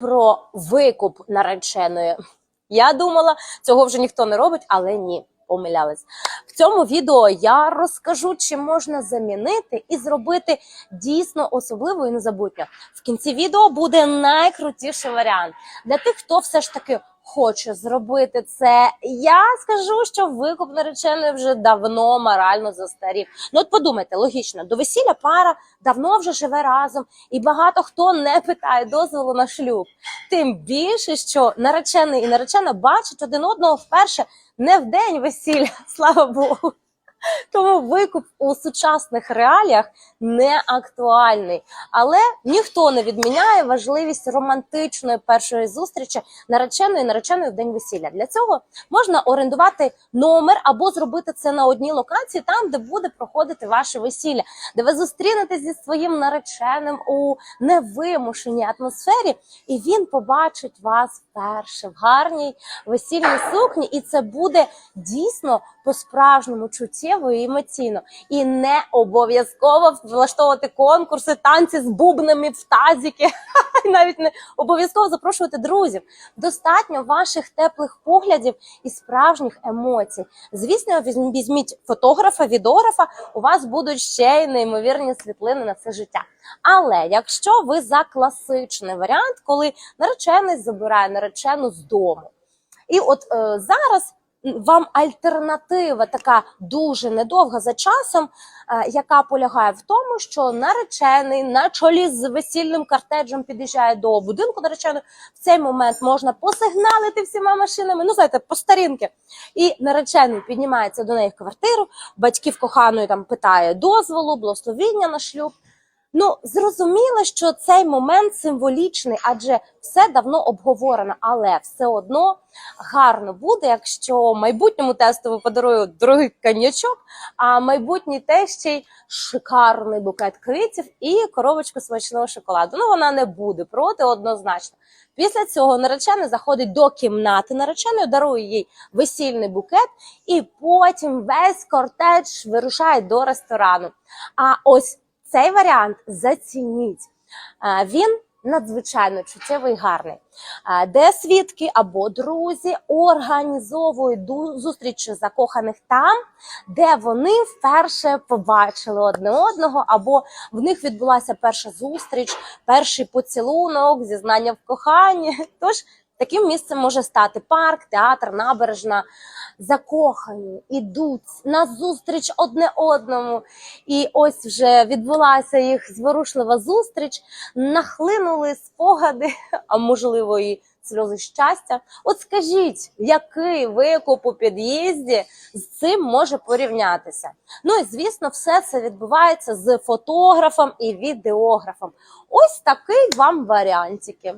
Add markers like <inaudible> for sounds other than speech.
про викуп нареченої. Я думала, цього вже ніхто не робить, але ні, помилялась. В цьому відео я розкажу, чи можна замінити і зробити дійсно особливо і незабутньо. В кінці відео буде найкрутіший варіант для тих, хто все ж таки хоче зробити це. Я скажу, що викуп наречений вже давно морально застарів. Ну от подумайте, логічно, до весілля пара давно вже живе разом, і багато хто не питає дозволу на шлюб. Тим більше, що наречений і наречена бачать один одного вперше не в день весілля, <laughs> слава Богу. Тому викуп у сучасних реаліях не актуальний, але ніхто не відміняє важливість романтичної першої зустрічі нареченої нареченої в день весілля. Для цього можна орендувати номер або зробити це на одній локації, там де буде проходити ваше весілля, де ви зустрінетесь зі своїм нареченим у невимушеній атмосфері, і він побачить вас вперше в гарній весільній сукні, і це буде дійсно по-справжньому чуттєво і емоційно. І не обов'язково влаштовувати конкурси, танці з бубнами в тазіки. <laughs> Навіть не обов'язково запрошувати друзів. Достатньо ваших теплих поглядів і справжніх емоцій. Звісно, візьміть фотографа, відеографа. У вас будуть ще й неймовірні світлини на все життя. Але якщо ви за класичний варіант, коли наречений забирає наречену з дому, і от е, зараз вам альтернатива така дуже недовга за часом, е, яка полягає в тому, що наречений на чолі з весільним картеджем під'їжджає до будинку нареченої. В цей момент можна посигналити всіма машинами. Ну знаєте, по старінки. І наречений піднімається до неї в квартиру. Батьків коханої там питає дозволу, благословіння на шлюб. Ну, зрозуміло, що цей момент символічний, адже все давно обговорено, але все одно гарно буде, якщо майбутньому тестову подарую дорогий коньячок, а майбутній тест ще й шикарний букет квітів і коробочку смачного шоколаду. Ну, вона не буде проти однозначно. Після цього наречений заходить до кімнати нареченої, дарує їй весільний букет, і потім весь кортеж вирушає до ресторану. А ось цей варіант зацініть. Він надзвичайно чуттєвий і гарний. Де свідки або друзі організовують зустрічі закоханих там, де вони вперше побачили одне одного, або в них відбулася перша зустріч, перший поцілунок, зізнання в коханні. <laughs> Тож таким місцем може стати парк, театр, набережна. Закохані ідуть на зустріч одне одному. І ось вже відбулася їх зворушлива зустріч, нахлинули спогади, а можливо, і сльози щастя. От скажіть, який викуп у під'їзді з цим може порівнятися? Ну і звісно, все це відбувається з фотографом і відеографом. Ось такий вам варіантики.